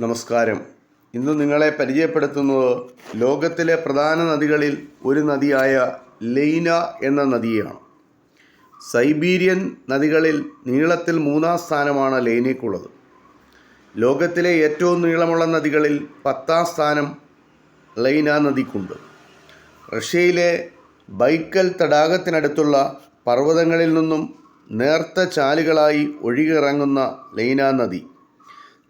നമസ്കാരം. ഇന്ന് നിങ്ങളെ പരിചയപ്പെടുത്തുന്നത് ലോകത്തിലെ പ്രധാന നദികളിൽ ഒരു നദിയായ ലൈന എന്ന നദിയാണ്. സൈബീരിയൻ നദികളിൽ നീളത്തിൽ മൂന്നാം സ്ഥാനമാണ് ലൈനയ്ക്കുള്ളത്. ലോകത്തിലെ ഏറ്റവും നീളമുള്ള നദികളിൽ പത്താം സ്ഥാനം ലൈന നദിക്കുണ്ട്. റഷ്യയിലെ ബൈക്കൽ തടാകത്തിനടുത്തുള്ള പർവതങ്ങളിൽ നിന്നും നേർത്ത ചാലുകളായി ഒഴുകിയിറങ്ങുന്ന ലൈന നദി.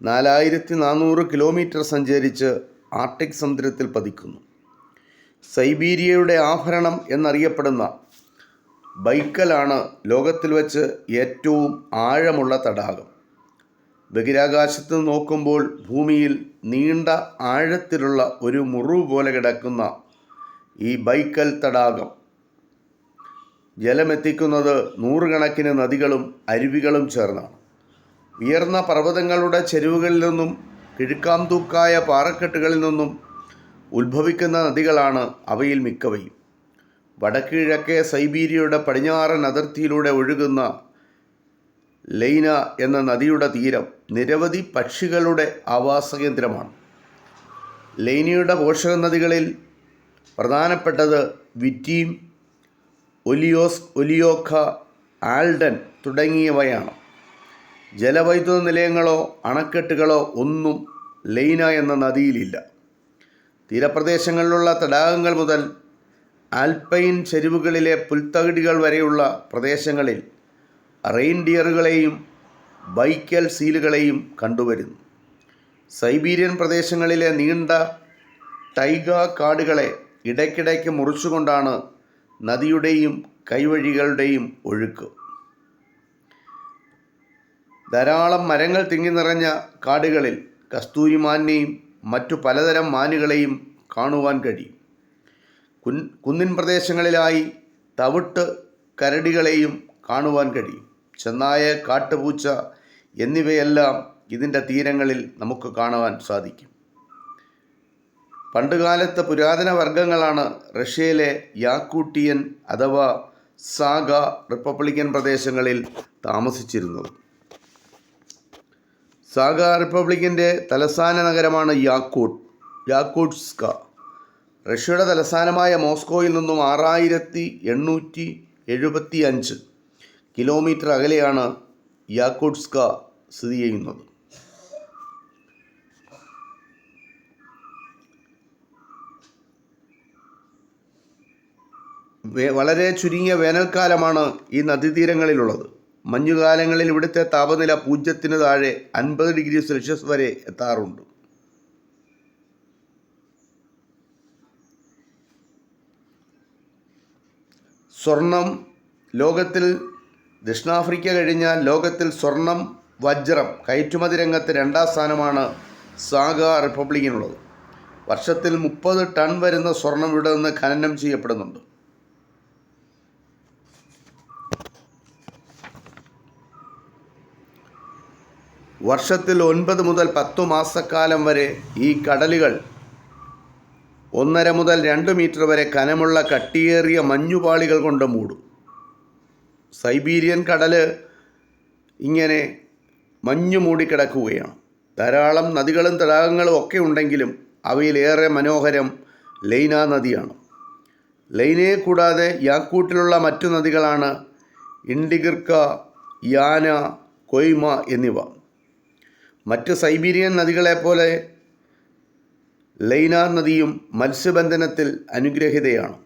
നാലായിരത്തി നാനൂറ് കിലോമീറ്റർ സഞ്ചരിച്ച് ആർട്ടിക് സമുദ്രത്തിൽ പതിക്കുന്നു. സൈബീരിയയുടെ ആഭരണം എന്നറിയപ്പെടുന്ന ബൈക്കലാണ് ലോകത്തിൽ വച്ച് ഏറ്റവും ആഴമുള്ള തടാകം. ബഹിരാകാശത്ത് നോക്കുമ്പോൾ ഭൂമിയിൽ നീണ്ട ആഴത്തിലുള്ള ഒരു മുറിവ് പോലെ കിടക്കുന്ന ഈ ബൈക്കൽ തടാകം. ജലമെത്തിക്കുന്നത് നൂറുകണക്കിന് നദികളും അരുവികളും ചേർന്നാണ്. ഉയർന്ന പർവതങ്ങളുടെ ചെരുവുകളിൽ നിന്നും കിഴുക്കാംതൂക്കായ പാറക്കെട്ടുകളിൽ നിന്നും ഉത്ഭവിക്കുന്ന നദികളാണ് അവയിൽ മിക്കവയും. വടക്കിഴക്കേ സൈബീരിയയുടെ പടിഞ്ഞാറൻ അതിർത്തിയിലൂടെ ഒഴുകുന്ന ലൈന എന്ന നദിയുടെ തീരം നിരവധി പക്ഷികളുടെ ആവാസ കേന്ദ്രമാണ് ലൈനയുടെ പോഷക നദികളിൽ പ്രധാനപ്പെട്ടത് വിറ്റീം ഒലിയോസ് ഒലിയോഖ ആൽഡൻ തുടങ്ങിയവയാണ്. ജലവൈദ്യുത നിലയങ്ങളോ അണക്കെട്ടുകളോ ഒന്നും ലൈന എന്ന നദിയിലില്ല. തീരപ്രദേശങ്ങളിലുള്ള തടാകങ്ങൾ മുതൽ ആൽപൈൻ ചെരുവുകളിലെ പുൽത്തകിടികൾ വരെയുള്ള പ്രദേശങ്ങളിൽ റെയിൻഡിയറുകളെയും ബൈക്കൽ സീലുകളെയും കണ്ടുവരുന്നു. സൈബീരിയൻ പ്രദേശങ്ങളിലെ നീണ്ട ടൈഗ കാടുകളെ ഇടയ്ക്കിടയ്ക്ക് മുറിച്ചുകൊണ്ടാണ് നദിയുടെയും കൈവഴികളുടെയും ഒഴുക്ക്. ധാരാളം മരങ്ങൾ തിങ്ങി നിറഞ്ഞ കാടുകളിൽ കസ്തൂരിമാനിനെയും മറ്റു പലതരം മാനുകളെയും കാണുവാൻ കഴിയും. കുൻ കുന്നിൻ പ്രദേശങ്ങളിലായി തവിട്ട് കരടികളെയും കാണുവാൻ കഴിയും. ചെന്നായ കാട്ടുപൂച്ച എന്നിവയെല്ലാം ഇതിന്റെ തീരങ്ങളിൽ നമുക്ക് കാണുവാൻ സാധിക്കും. പണ്ടുകാലത്ത് പുരാതന വർഗങ്ങളാണ് റഷ്യയിലെ യാക്കൂട്ടിയൻ അഥവാ സാഗ റിപ്പബ്ലിക്കൻ പ്രദേശങ്ങളിൽ താമസിച്ചിരുന്നത്. സാഗ റിപ്പബ്ലിക്കിന്റെ തലസ്ഥാന നഗരമാണ് യാക്കൂട്ട് യാക്കൂട്സ്ക റഷ്യയുടെ തലസ്ഥാനമായ മോസ്കോയിൽ നിന്നും ആറായിരത്തി എണ്ണൂറ്റി എഴുപത്തി അഞ്ച് കിലോമീറ്റർ അകലെയാണ് യാക്കൂട്സ്ക സ്ഥിതി ചെയ്യുന്നത്. വളരെ ചുരുങ്ങിയ വേനൽക്കാലമാണ് ഈ നദീതീരങ്ങളിലുള്ളത്. മഞ്ഞുകാലങ്ങളിൽ ഇവിടുത്തെ താപനില പൂജ്യത്തിന് താഴെ അൻപത് ഡിഗ്രി സെൽഷ്യസ് വരെ എത്താറുണ്ട്. സ്വർണം ലോകത്തിൽ ദക്ഷിണാഫ്രിക്ക കഴിഞ്ഞാൽ ലോകത്തിൽ സ്വർണം വജ്രം കയറ്റുമതി രംഗത്ത് രണ്ടാം സ്ഥാനമാണ് സാഗ റിപ്പബ്ലിക്കിനുള്ളത്. വർഷത്തിൽ മുപ്പത് ടൺ വരുന്ന സ്വർണം ഇവിടെ നിന്ന് ഖനനം ചെയ്യപ്പെടുന്നുണ്ട്. വർഷത്തിൽ ഒൻപത് മുതൽ പത്തു മാസക്കാലം വരെ ഈ കടലുകൾ ഒന്നര മുതൽ രണ്ട് മീറ്റർ വരെ കനമുള്ള കട്ടിയേറിയ മഞ്ഞുപാളികൾ കൊണ്ട് മൂടും. സൈബീരിയൻ കടൽ ഇങ്ങനെ മഞ്ഞു മൂടിക്കിടക്കുകയാണ് ധാരാളം നദികളും തടാകങ്ങളും ഒക്കെ ഉണ്ടെങ്കിലും അവയിലേറെ മനോഹരം ലൈന നദിയാണ്. ലൈനയെ കൂടാതെ യാക്കൂട്ടിലുള്ള മറ്റു നദികളാണ് ഇൻഡിഗിർക്ക യാന കൊയ്മ എന്നിവ. മറ്റ് സൈബീരിയൻ നദികളെപ്പോലെ ലൈനാർ നദിയും മത്സ്യബന്ധനത്തിൽ അനുഗ്രഹിതയാണ്.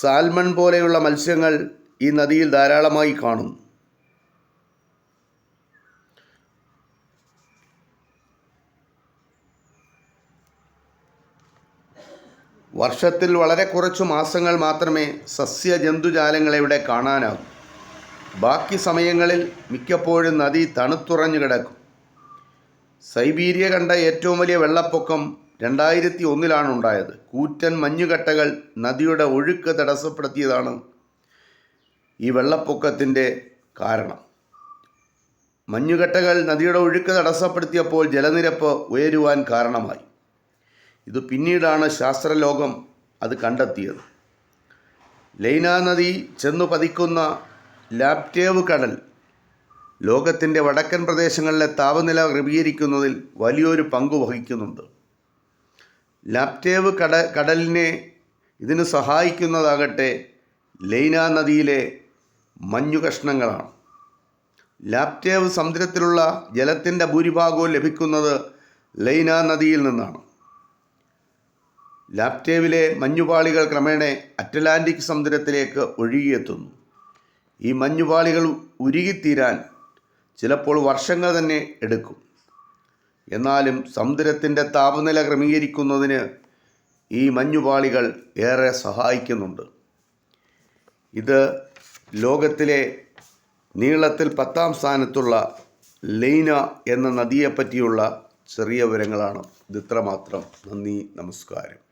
സാൽമൺ പോലെയുള്ള മത്സ്യങ്ങൾ ഈ നദിയിൽ ധാരാളമായി കാണുന്നു. വർഷത്തിൽ വളരെ കുറച്ച് മാസങ്ങൾ മാത്രമേ സസ്യ ജന്തുജാലങ്ങളെ ഇവിടെ കാണാനാകൂ. ബാക്കി സമയങ്ങളിൽ മിക്കപ്പോഴും നദി തണുത്തുറഞ്ഞു കിടക്കും. സൈബീരിയ കണ്ട ഏറ്റവും വലിയ വെള്ളപ്പൊക്കം രണ്ടായിരത്തി ഒന്നിലാണ് ഉണ്ടായത്. കൂറ്റൻ മഞ്ഞുകട്ടകൾ നദിയുടെ ഒഴുക്ക് തടസ്സപ്പെടുത്തിയതാണ് ഈ വെള്ളപ്പൊക്കത്തിന്റെ കാരണം. മഞ്ഞുകട്ടകൾ നദിയുടെ ഒഴുക്ക് തടസ്സപ്പെടുത്തിയപ്പോൾ ജലനിരപ്പ് ഉയരുവാൻ കാരണമായി. ഇത് പിന്നീടാണ് ശാസ്ത്രലോകം അത് കണ്ടെത്തിയത്. ലൈന നദി ചെന്നു പതിക്കുന്ന ലാപ്റ്റേവ് കടൽ ലോകത്തിന്റെ വടക്കൻ പ്രദേശങ്ങളിലെ താപനില ക്രമീകരിക്കുന്നതിൽ വലിയൊരു പങ്ക് വഹിക്കുന്നുണ്ട്. ലാപ്റ്റേവ് കട കടലിനെ ഇതിന് സഹായിക്കുന്നതാകട്ടെ ലൈന നദിയിലെ മഞ്ഞു കഷ്ണങ്ങളാണ്. ലാപ്റ്റേവ് സമുദ്രത്തിലുള്ള ജലത്തിന്റെ ഭൂരിഭാഗവും ലഭിക്കുന്നത് ലൈന നദിയിൽ നിന്നാണ്. ലാപ്റ്റേവിലെ മഞ്ഞുപാളികൾ ക്രമേണ അറ്റ്ലാന്റിക് സമുദ്രത്തിലേക്ക് ഒഴുകിയെത്തുന്നു. ഈ മഞ്ഞുപാളികൾ ഉരുകിത്തീരാൻ ചിലപ്പോൾ വർഷങ്ങൾ തന്നെ എടുക്കും. എന്നാലും സമുദ്രത്തിന്റെ താപനില ക്രമീകരിക്കുന്നതിന് ഈ മഞ്ഞുപാളികൾ ഏറെ സഹായിക്കുന്നുണ്ട്. ഇത് ലോകത്തിലെ നീളത്തിൽ പത്താം സ്ഥാനത്തുള്ള ലൈന എന്ന നദിയെപ്പറ്റിയുള്ള ചെറിയ വിവരങ്ങളാണ്. ഇത് ഇത്രമാത്രം. നന്ദി നമസ്കാരം.